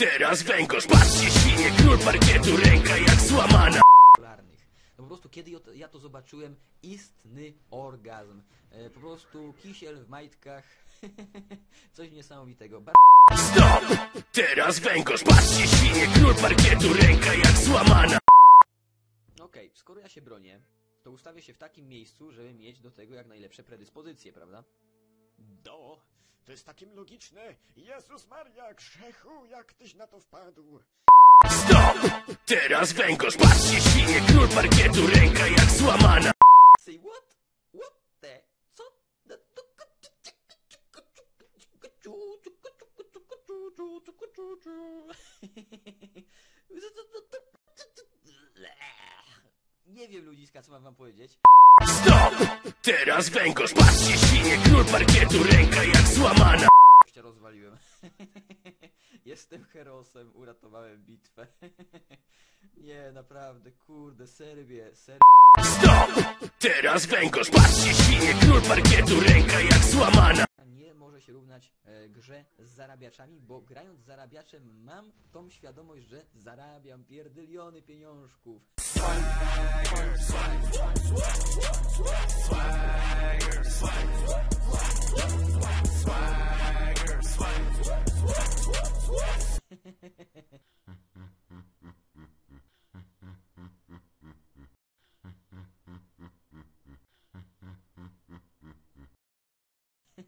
Teraz węgorz, patrzcie świnie, król parkietu, ręka jak złamana. No po prostu kiedy ja to- zobaczyłem, istny orgazm. E, po prostu kisiel w majtkach. Coś niesamowitego. Bar- Stop! Teraz węgorz, patrzcie świnie, król parkietu, ręka jak złamana Okej, skoro ja się bronię, to ustawię się w takim miejscu, żeby mieć do tego jak najlepsze predyspozycje, prawda? Do, to jest takim logiczne. Jezus Maria, grzechu, jak tyś na to wpadł? Stop! Teraz węgorz, patrzcie świnie, król parkietu, ręka jak złamana Say what? What the? Co? No, to- Nie wiem ludziska, co mam wam powiedzieć. Stop! Teraz węgorz, patrzcie świnie, król parkietu, ręka jak złamana Cię rozwaliłem. Jestem herosem, uratowałem bitwę. Nie, naprawdę, kurde, Serbię, Serbię. Stop! Teraz węgorz, patrzcie świnie, król parkietu, ręka jak złamana nie może się równać e, grze z zarabiaczami, bo grając z zarabiaczem mam tą świadomość, że zarabiam pierdyliony pieniążków.